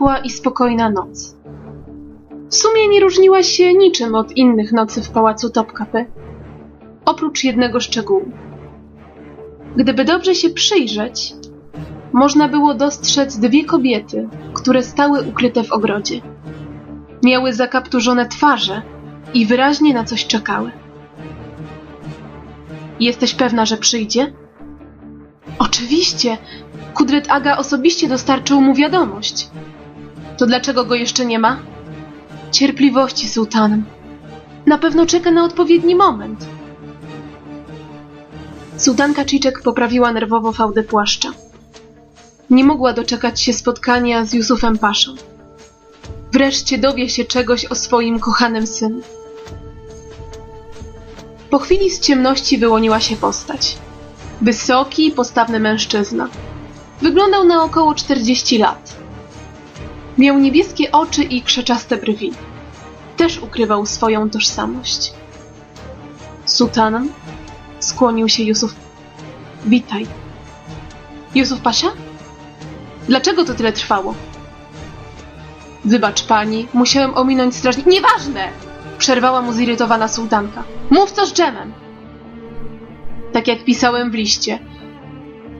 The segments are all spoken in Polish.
ciepła i spokojna noc. W sumie nie różniła się niczym od innych nocy w pałacu Topkapy, oprócz jednego szczegółu. Gdyby dobrze się przyjrzeć, można było dostrzec dwie kobiety, które stały ukryte w ogrodzie. Miały zakapturzone twarze i wyraźnie na coś czekały. Jesteś pewna, że przyjdzie? Oczywiście. Kudret Aga osobiście dostarczył mu wiadomość. To dlaczego go jeszcze nie ma? Cierpliwości, sułtanem. Na pewno czeka na odpowiedni moment. Sułtanka Cziczek poprawiła nerwowo fałdę płaszcza. Nie mogła doczekać się spotkania z Jusufem Paszą. Wreszcie dowie się czegoś o swoim kochanym synu. Po chwili z ciemności wyłoniła się postać. Wysoki, postawny mężczyzna. Wyglądał na około 40 lat. Miał niebieskie oczy i krzeczaste brwi. Też ukrywał swoją tożsamość. Sultanem skłonił się Jusuf. Witaj. Jusuf Pasza? Dlaczego to tyle trwało? Wybacz pani, musiałem ominąć strażnik. Nieważne! Przerwała mu zirytowana sułtanka. Mów co z dżemem! Tak jak pisałem w liście.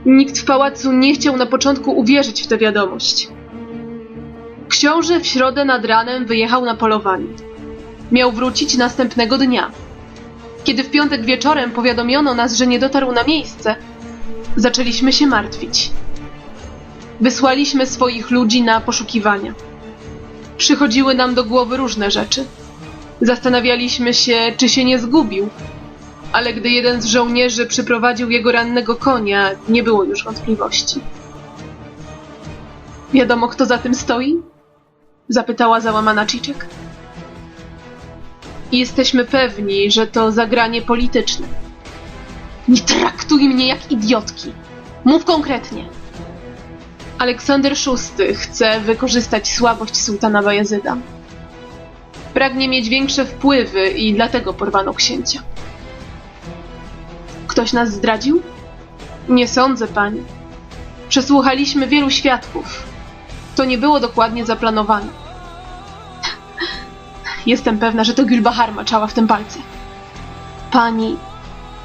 Nikt w pałacu nie chciał na początku uwierzyć w tę wiadomość. Książę w środę nad ranem wyjechał na polowanie. Miał wrócić następnego dnia. Kiedy w piątek wieczorem powiadomiono nas, że nie dotarł na miejsce, zaczęliśmy się martwić. Wysłaliśmy swoich ludzi na poszukiwania. Przychodziły nam do głowy różne rzeczy. Zastanawialiśmy się, czy się nie zgubił, ale gdy jeden z żołnierzy przyprowadził jego rannego konia, nie było już wątpliwości. Wiadomo, kto za tym stoi? Zapytała załamana Cziczek. Jesteśmy pewni, że to zagranie polityczne. Nie traktuj mnie jak idiotki. Mów konkretnie. Aleksander VI chce wykorzystać słabość sułtana Bajazyda. Pragnie mieć większe wpływy i dlatego porwano księcia. Ktoś nas zdradził? Nie sądzę, pani. Przesłuchaliśmy wielu świadków. To nie było dokładnie zaplanowane. Jestem pewna, że to Gülbahar maczała w tym palce. Pani,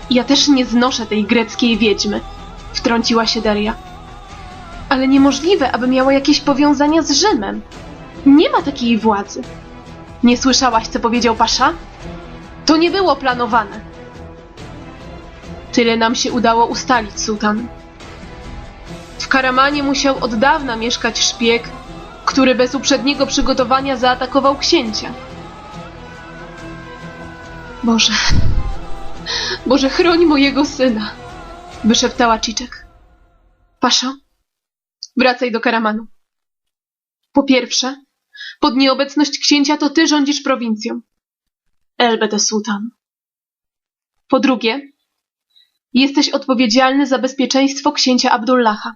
ja też nie znoszę tej greckiej wiedźmy, wtrąciła się Deria. Ale niemożliwe, aby miała jakieś powiązania z Rzymem. Nie ma takiej władzy. Nie słyszałaś, co powiedział Pasza? To nie było planowane. Tyle nam się udało ustalić, sułtan. Karamanie musiał od dawna mieszkać szpieg, który bez uprzedniego przygotowania zaatakował księcia. Boże, Boże, chroń mojego syna, wyszeptała Cziczek. Paszo, wracaj do Karamanu. Po pierwsze, pod nieobecność księcia to ty rządzisz prowincją. Elbete Sultan. Po drugie, jesteś odpowiedzialny za bezpieczeństwo księcia Abdullaha.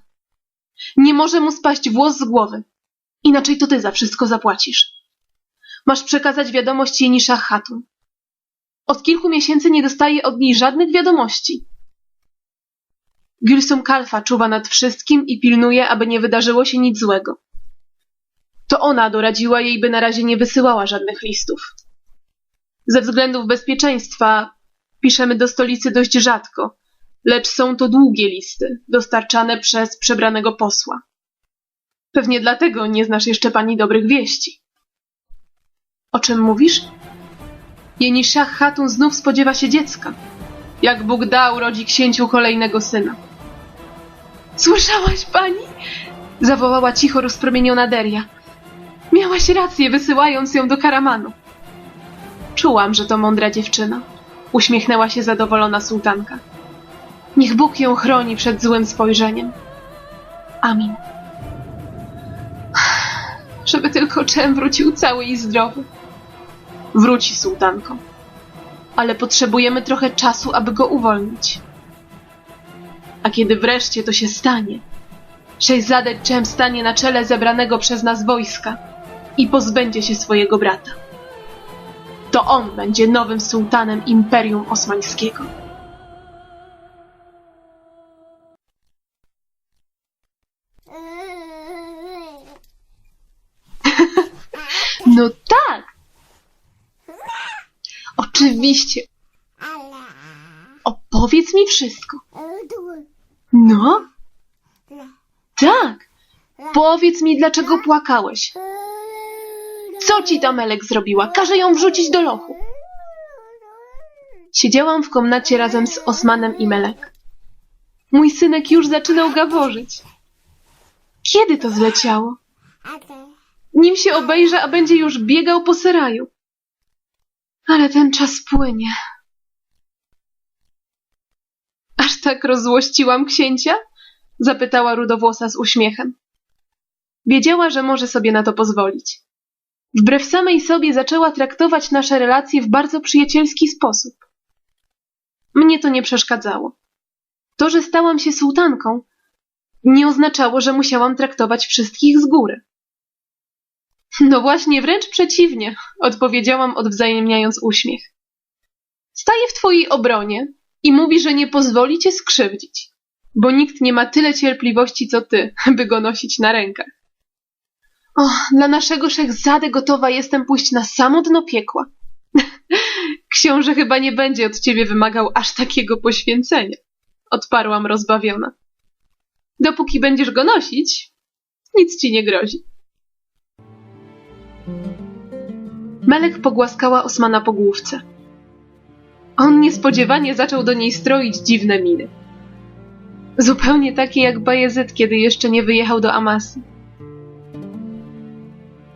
Nie może mu spaść włos z głowy. Inaczej to ty za wszystko zapłacisz. Masz przekazać wiadomość Jenisza Hatun. Od kilku miesięcy nie dostaje od niej żadnych wiadomości. Gülsum Kalfa czuwa nad wszystkim i pilnuje, aby nie wydarzyło się nic złego. To ona doradziła jej, by na razie nie wysyłała żadnych listów. Ze względów bezpieczeństwa piszemy do stolicy dość rzadko, lecz są to długie listy, dostarczane przez przebranego posła. Pewnie dlatego nie znasz jeszcze pani dobrych wieści. O czym mówisz? Jeni Szach Hatun znów spodziewa się dziecka. Jak Bóg dał, rodzi księciu kolejnego syna. Słyszałaś pani? Zawołała cicho rozpromieniona Deria. Miałaś rację, wysyłając ją do Karamanu. Czułam, że to mądra dziewczyna. Uśmiechnęła się zadowolona sułtanka. Niech Bóg ją chroni przed złym spojrzeniem. Amin. Żeby tylko Czem wrócił cały i zdrowy. Wróci, sułtanko. Ale potrzebujemy trochę czasu, aby go uwolnić. A kiedy wreszcie to się stanie, Szejzadek Czem stanie na czele zebranego przez nas wojska i pozbędzie się swojego brata. To on będzie nowym sułtanem Imperium Osmańskiego. Oczywiście. Opowiedz mi wszystko. No? Tak. Powiedz mi, dlaczego płakałeś. Co ci ta Melek zrobiła? Każę ją wrzucić do lochu. Siedziałam w komnacie razem z Osmanem i Melek. Mój synek już zaczynał gaworzyć. Kiedy to zleciało? Nim się obejrzy, a będzie już biegał po seraju. Ale ten czas płynie. Aż tak rozłościłam księcia? Zapytała rudowłosa z uśmiechem. Wiedziała, że może sobie na to pozwolić. Wbrew samej sobie zaczęła traktować nasze relacje w bardzo przyjacielski sposób. Mnie to nie przeszkadzało. To, że stałam się sułtanką, nie oznaczało, że musiałam traktować wszystkich z góry. No właśnie, wręcz przeciwnie, odpowiedziałam, odwzajemniając uśmiech. Staje w twojej obronie i mówi, że nie pozwoli cię skrzywdzić, bo nikt nie ma tyle cierpliwości co ty, by go nosić na rękach. O, dla naszego szechzady gotowa jestem pójść na samo dno piekła. Książę chyba nie będzie od ciebie wymagał aż takiego poświęcenia, odparłam rozbawiona. Dopóki będziesz go nosić, nic ci nie grozi. Melek pogłaskała Osmana po główce. On niespodziewanie zaczął do niej stroić dziwne miny. Zupełnie takie jak Bajezyt, kiedy jeszcze nie wyjechał do Amasy.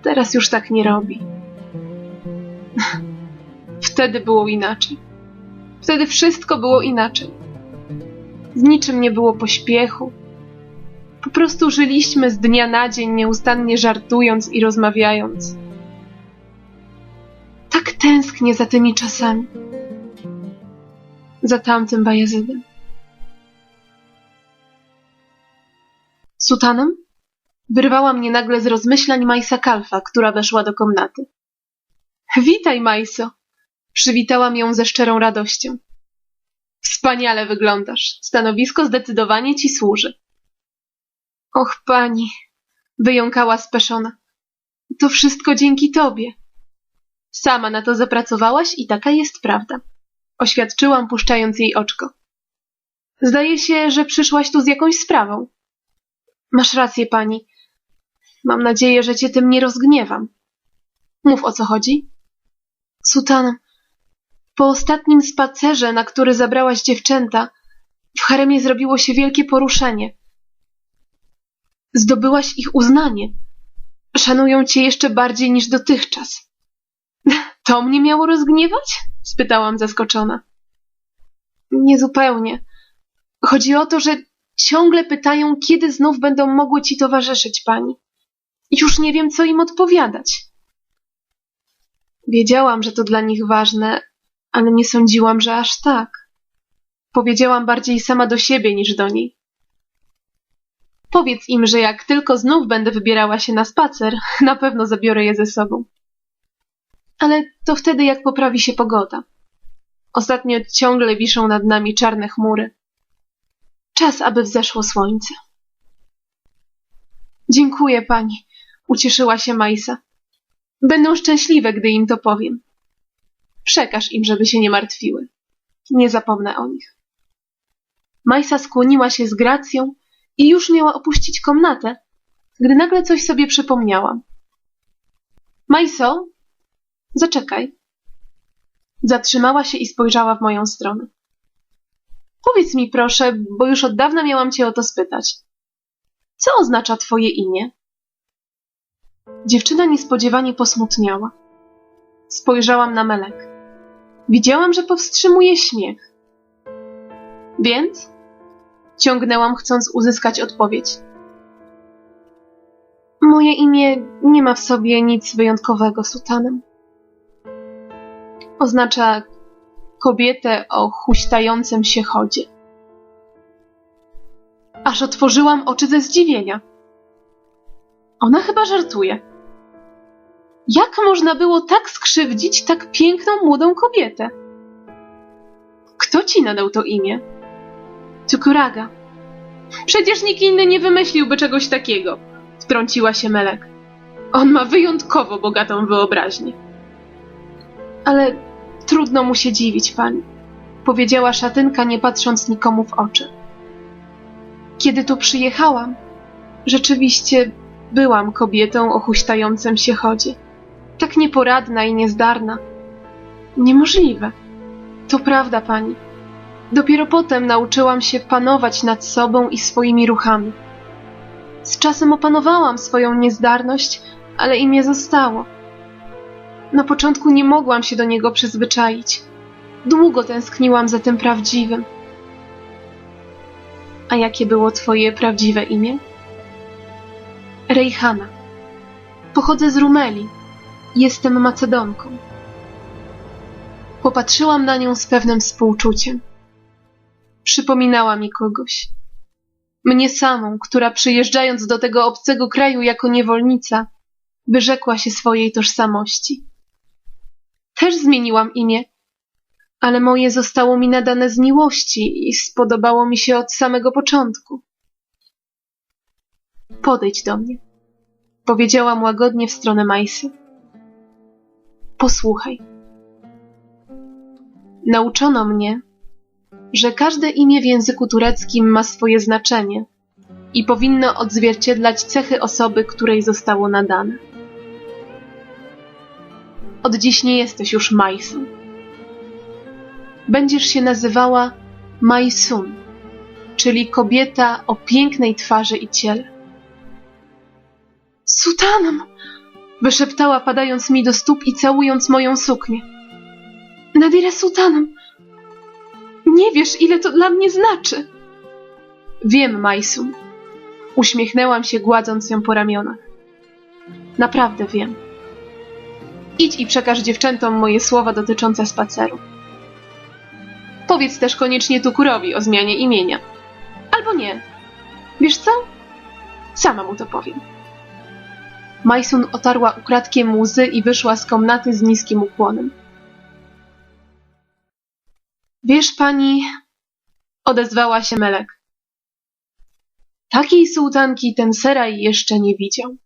Teraz już tak nie robi. Wtedy było inaczej. Wtedy wszystko było inaczej. Z niczym nie było pośpiechu. Po prostu żyliśmy z dnia na dzień, nieustannie żartując i rozmawiając. Tęsknię za tymi czasami. Za tamtym Bajazydem. Sutanem? Wyrwała mnie nagle z rozmyślań Majsa Kalfa, która weszła do komnaty. Witaj, Majso! Przywitałam ją ze szczerą radością. Wspaniale wyglądasz. Stanowisko zdecydowanie ci służy. Och, pani, wyjąkała speszona. To wszystko dzięki tobie. Sama na to zapracowałaś i taka jest prawda. Oświadczyłam, puszczając jej oczko. Zdaje się, że przyszłaś tu z jakąś sprawą. Masz rację, pani. Mam nadzieję, że cię tym nie rozgniewam. Mów o co chodzi. Sutan, po ostatnim spacerze, na który zabrałaś dziewczęta, w haremie zrobiło się wielkie poruszenie. Zdobyłaś ich uznanie. Szanują cię jeszcze bardziej niż dotychczas. To mnie miało rozgniewać? spytałam zaskoczona. Niezupełnie. Chodzi o to, że ciągle pytają, kiedy znów będą mogły ci towarzyszyć pani. Już nie wiem, co im odpowiadać. Wiedziałam, że to dla nich ważne, ale nie sądziłam, że aż tak. Powiedziałam bardziej sama do siebie niż do niej. Powiedz im, że jak tylko znów będę wybierała się na spacer, na pewno zabiorę je ze sobą. Ale to wtedy, jak poprawi się pogoda. Ostatnio ciągle wiszą nad nami czarne chmury. Czas, aby wzeszło słońce. Dziękuję pani, ucieszyła się Majsa. Będą szczęśliwe, gdy im to powiem. Przekaż im, żeby się nie martwiły. Nie zapomnę o nich. Majsa skłoniła się z gracją i już miała opuścić komnatę, gdy nagle coś sobie przypomniałam. Majso, zaczekaj. Zatrzymała się i spojrzała w moją stronę. Powiedz mi proszę, bo już od dawna miałam cię o to spytać. Co oznacza twoje imię? Dziewczyna niespodziewanie posmutniała. Spojrzałam na Melek. Widziałam, że powstrzymuje śmiech. Więc? Ciągnęłam, chcąc uzyskać odpowiedź. Moje imię nie ma w sobie nic wyjątkowego, sutanem. Oznacza kobietę o huśtającym się chodzie. Aż otworzyłam oczy ze zdziwienia. Ona chyba żartuje. Jak można było tak skrzywdzić tak piękną młodą kobietę? Kto ci nadał to imię? Cukuraga. Przecież nikt inny nie wymyśliłby czegoś takiego, wtrąciła się Melek. On ma wyjątkowo bogatą wyobraźnię. Ale Trudno mu się dziwić, pani, powiedziała szatynka, nie patrząc nikomu w oczy. Kiedy tu przyjechałam, rzeczywiście byłam kobietą o huśtającym się chodzie. Tak nieporadna i niezdarna. Niemożliwe. To prawda, pani. Dopiero potem nauczyłam się panować nad sobą i swoimi ruchami. Z czasem opanowałam swoją niezdarność, ale imię zostało. Na początku nie mogłam się do niego przyzwyczaić. Długo tęskniłam za tym prawdziwym. A jakie było twoje prawdziwe imię? Rejhana. Pochodzę z Rumeli. Jestem Macedonką. Popatrzyłam na nią z pewnym współczuciem. Przypominała mi kogoś. Mnie samą, która przyjeżdżając do tego obcego kraju jako niewolnica, wyrzekła się swojej tożsamości. Też zmieniłam imię, ale moje zostało mi nadane z miłości i spodobało mi się od samego początku. Podejdź do mnie, powiedziałam łagodnie w stronę Majsy. Posłuchaj. Nauczono mnie, że każde imię w języku tureckim ma swoje znaczenie i powinno odzwierciedlać cechy osoby, której zostało nadane. Od dziś nie jesteś już Majsą. Będziesz się nazywała Majsun, czyli kobieta o pięknej twarzy i ciele. Sutanem! wyszeptała, padając mi do stóp i całując moją suknię. Nadire Sutanem! Nie wiesz, ile to dla mnie znaczy. Wiem, Majsun. Uśmiechnęłam się, gładząc ją po ramionach. Naprawdę wiem. Idź i przekaż dziewczętom moje słowa dotyczące spaceru. Powiedz też koniecznie Tukurowi o zmianie imienia. Albo nie. Wiesz co? Sama mu to powiem. Majsun otarła ukradkiem łzy i wyszła z komnaty z niskim ukłonem. Wiesz pani, odezwała się Melek. Takiej sułtanki ten seraj jeszcze nie widział.